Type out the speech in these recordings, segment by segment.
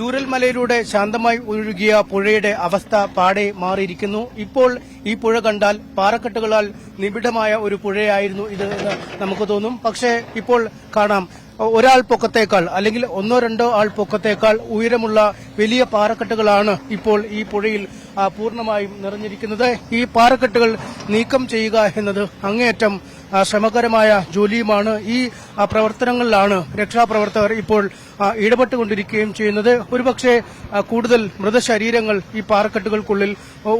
ചൂരൽമലയിലൂടെ ശാന്തമായി ഒഴുകിയ പുഴയുടെ അവസ്ഥ പാടെ മാറിയിരിക്കുന്നു. ഇപ്പോൾ ഈ പുഴ കണ്ടാൽ പാറക്കെട്ടുകളാൽ നിബിഡമായ ഒരു പുഴയായിരുന്നു ഇത് എന്ന് നമുക്ക് തോന്നും. പക്ഷേ ഇപ്പോൾ കാണാം ഒരാൾ പൊക്കത്തേക്കാൾ അല്ലെങ്കിൽ ഒന്നോ രണ്ടോ ആൾ പൊക്കത്തേക്കാൾ ഉയരമുള്ള വലിയ പാറക്കെട്ടുകളാണ് ഇപ്പോൾ ഈ പുഴയിൽ പൂർണമായും നിറഞ്ഞിരിക്കുന്നത്. ഈ പാറക്കെട്ടുകൾ നീക്കം ചെയ്യുക എന്നത് അങ്ങേയറ്റം ശ്രമകരമായ ജോലിയുമാണ് ഈ പ്രവർത്തനങ്ങളിലാണ് രക്ഷാപ്രവർത്തകർ ഇപ്പോൾ ഇടപെട്ടുകൊണ്ടിരിക്കുകയും ചെയ്യുന്നത്. ഒരുപക്ഷെ കൂടുതൽ മൃതശരീരങ്ങൾ ഈ പാറക്കെട്ടുകൾക്കുള്ളിൽ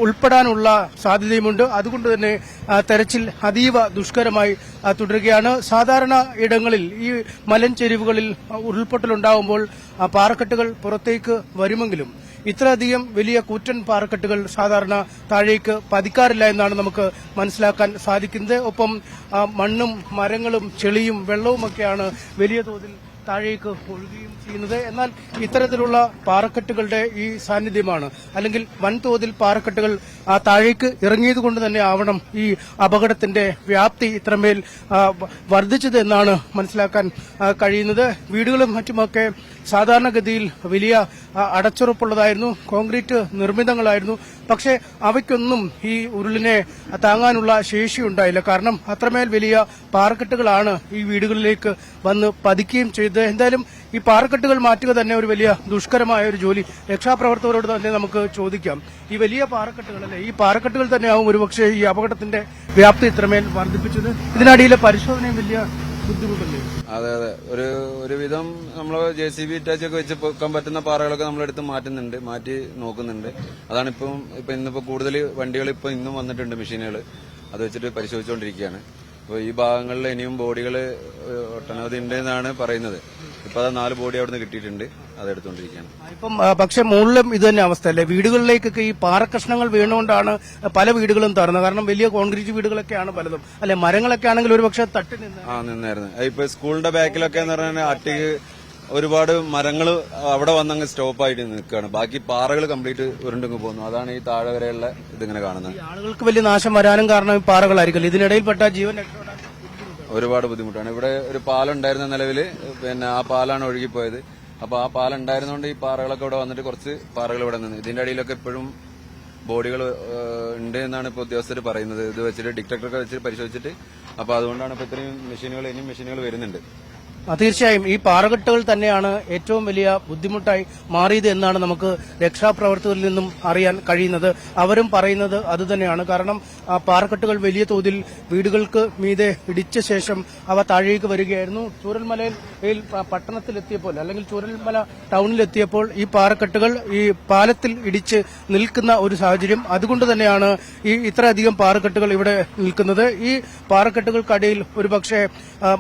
ഉൾപ്പെടാനുള്ള സാധ്യതയുമുണ്ട്. അതുകൊണ്ട് തന്നെ തെരച്ചിൽ അതീവ ദുഷ്കരമായി തുടരുകയാണ്. സാധാരണ ഇടങ്ങളിൽ ഈ മലഞ്ചെരിവുകളിൽ ഉരുൾപൊട്ടലുണ്ടാവുമ്പോൾ പാറക്കെട്ടുകൾ പുറത്തേക്ക് വരുമെങ്കിലും ഇത്രയധികം വലിയ കൂറ്റൻ പാറക്കെട്ടുകൾ സാധാരണ താഴേക്ക് പതിക്കാറില്ല എന്നാണ് നമുക്ക് മനസ്സിലാക്കാൻ സാധിക്കുന്നത്. ഒപ്പം മണ്ണും മരങ്ങളും ചെളിയും വെള്ളവുമൊക്കെയാണ് വലിയ തോതിൽ താഴേക്ക് ഒഴുകുകയും ചെയ്യുന്നത്. എന്നാൽ ഇത്തരത്തിലുള്ള പാറക്കെട്ടുകളുടെ ഈ സാന്നിധ്യമാണ്. അല്ലെങ്കിൽ വൻതോതിൽ പാറക്കെട്ടുകൾ താഴേക്ക് ഇറങ്ങിയത് കൊണ്ട് തന്നെ ആവണം ഈ അപകടത്തിന്റെ വ്യാപ്തി ഇത്രമേൽ വർദ്ധിച്ചത് എന്നാണ് മനസ്സിലാക്കാൻ കഴിയുന്നത്. വീടുകളും മറ്റുമൊക്കെ സാധാരണഗതിയിൽ വലിയ അടച്ചുറപ്പുള്ളതായിരുന്നു. കോൺക്രീറ്റ് നിർമ്മിതങ്ങളായിരുന്നു. പക്ഷേ അവയ്ക്കൊന്നും ഈ ഉരുളിനെ താങ്ങാനുള്ള ശേഷിയുണ്ടായില്ല കാരണം അത്രമേൽ വലിയ പാറക്കെട്ടുകളാണ് ഈ വീടുകളിലേക്ക് വന്ന് പതിക്കുകയും ചെയ്തത് എന്തായാലും ഈ പാറക്കെട്ടുകൾ മാറ്റുക തന്നെ ഒരു വലിയ ദുഷ്കരമായ ഒരു ജോലി. രക്ഷാപ്രവർത്തകരോട് തന്നെ നമുക്ക് ചോദിക്കാം. ഈ വലിയ പാറക്കെട്ടുകളല്ലേ ഈ പാറക്കെട്ടുകൾ തന്നെയാവും ഒരുപക്ഷെ ഈ അപകടത്തിന്റെ വ്യാപ്തി ഇത്രമേൽ വർദ്ധിപ്പിച്ചത്. ഇതിനടിയിലെ പരിശോധനയും വലിയ ബുദ്ധിമുട്ടല്ലേ? അതെ അതെ. ഒരു ഒരുവിധം നമ്മൾ ജെ സി ബി ഇറ്റാച്ചൊക്കെ വെച്ച് പൊക്കാൻ പറ്റുന്ന പാറകളൊക്കെ നമ്മളെടുത്ത് മാറ്റുന്നുണ്ട് മാറ്റി നോക്കുന്നുണ്ട്. അതാണ് ഇപ്പം ഇപ്പൊ ഇന്നിപ്പോ കൂടുതൽ വണ്ടികൾ ഇപ്പൊ ഇന്നും വന്നിട്ടുണ്ട് മെഷീനുകൾ അത് വെച്ചിട്ട് പരിശോധിച്ചുകൊണ്ടിരിക്കുകയാണ് അപ്പോൾ ഈ ഭാഗങ്ങളിൽ ഇനിയും ബോഡികൾ ഒട്ടനവധി ഉണ്ട് എന്നാണ് പറയുന്നത്. ഇപ്പൊ അത് നാല് ബോഡി അവിടുന്ന് കിട്ടിയിട്ടുണ്ട്. അത് എടുത്തുകൊണ്ടിരിക്കുകയാണ്. ഇപ്പം പക്ഷെ മുകളിലും ഇത് തന്നെ അവസ്ഥയല്ലേ വീടുകളിലേക്കൊക്കെ ഈ പാറക്കഷ്ണങ്ങൾ വീണുകൊണ്ടാണ് പല വീടുകളും തറന്നത് കാരണം വലിയ കോൺക്രീറ്റ് വീടുകളൊക്കെയാണ് പലതും. അല്ലെ മരങ്ങളൊക്കെ ആണെങ്കിൽ ഒരു പക്ഷെ തട്ടി നിന്ന് ആ നിന്നായിരുന്നു. ഇപ്പൊ സ്കൂളിന്റെ ബാക്കിലൊക്കെ എന്ന് പറഞ്ഞാൽ അട്ടിക്ക് ഒരുപാട് മരങ്ങൾ അവിടെ വന്നങ്ങ് സ്റ്റോപ്പായിട്ട് നിൽക്കുകയാണ്. ബാക്കി പാറകൾ കംപ്ലീറ്റ് ഉരുണ്ടങ്ങ് പോകുന്നു അതാണ് ഈ താഴെ വരെയുള്ള ഇതിങ്ങനെ കാണുന്നത്. ആളുകൾക്ക് വലിയ നാശം വരാനും കാരണം ഈ പാറകളായിരിക്കും. ഇതിനിടയിൽപ്പെട്ട ജീവൻ ഒരുപാട് ബുദ്ധിമുട്ടാണ്. ഇവിടെ ഒരു പാലുണ്ടായിരുന്ന നിലവിൽ പിന്നെ ആ പാലാണ് ഒഴുകിപ്പോയത്. അപ്പൊ ആ പാലുണ്ടായിരുന്നോണ്ട് ഈ പാറകളൊക്കെ ഇവിടെ വന്നിട്ട് കുറച്ച് പാറകൾ ഇവിടെ നിന്ന്. ഇതിന്റെ അടിയിലൊക്കെ ഇപ്പോഴും ബോഡികൾ ഉണ്ട് എന്നാണ് ഇപ്പോൾ ഉദ്യോഗസ്ഥർ പറയുന്നത്. ഇത് വെച്ചിട്ട് ഡിറ്റക്ടറൊക്കെ വെച്ചിട്ട് പരിശോധിച്ചിട്ട്. അപ്പൊ അതുകൊണ്ടാണ് ഇപ്പൊ ഇത്രയും മെഷീനുകൾ ഇനിയും മെഷീനുകൾ വരുന്നുണ്ട്. തീർച്ചയായും ഈ പാറകെട്ടുകൾ തന്നെയാണ് ഏറ്റവും വലിയ ബുദ്ധിമുട്ടായി മാറിയത് എന്നാണ് നമുക്ക് രക്ഷാപ്രവർത്തകരിൽ നിന്നും അറിയാൻ കഴിയുന്നത്. അവരും പറയുന്നത് അതുതന്നെയാണ്. കാരണം ആ പാറക്കെട്ടുകൾ വലിയ തോതിൽ വീടുകൾക്ക് മീതെ ഇടിച്ച ശേഷം അവ താഴേക്ക് വരികയായിരുന്നു. ചൂരൽമലയിൽ പട്ടണത്തിലെത്തിയപ്പോൾ അല്ലെങ്കിൽ ചൂരൽമല ടൌണിലെത്തിയപ്പോൾ ഈ പാറക്കെട്ടുകൾ ഈ പാലത്തിൽ ഇടിച്ച് നിൽക്കുന്ന ഒരു സാഹചര്യം. അതുകൊണ്ട് തന്നെയാണ് ഈ ഇത്രയധികം പാറക്കെട്ടുകൾ ഇവിടെ നിൽക്കുന്നത്. ഈ പാറക്കെട്ടുകൾക്കടിയിൽ ഒരുപക്ഷെ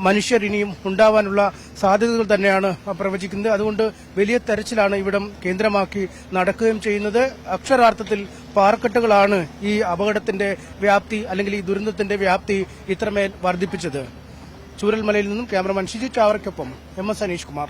മനുഷ്യർ ഇനിയും ഉണ്ടാവാനുള്ള സാധ്യതകൾ തന്നെയാണ് പ്രവചിക്കുന്നത്. അതുകൊണ്ട് വലിയ തെരച്ചിലാണ് ഇവിടം കേന്ദ്രമാക്കി നടക്കുകയും ചെയ്യുന്നത്. അക്ഷരാർത്ഥത്തിൽ പാറക്കെട്ടുകളാണ് ഈ അപകടത്തിന്റെ വ്യാപ്തി അല്ലെങ്കിൽ ഈ ദുരന്തത്തിന്റെ വ്യാപ്തി ഇത്രമേൽ വർദ്ധിപ്പിച്ചത്. ചൂരൽമലയിൽ നിന്നും ക്യാമറമാൻ ഷിജി ചാവറയ്ക്കൊപ്പം എം എസ് അനീഷ് കുമാർ.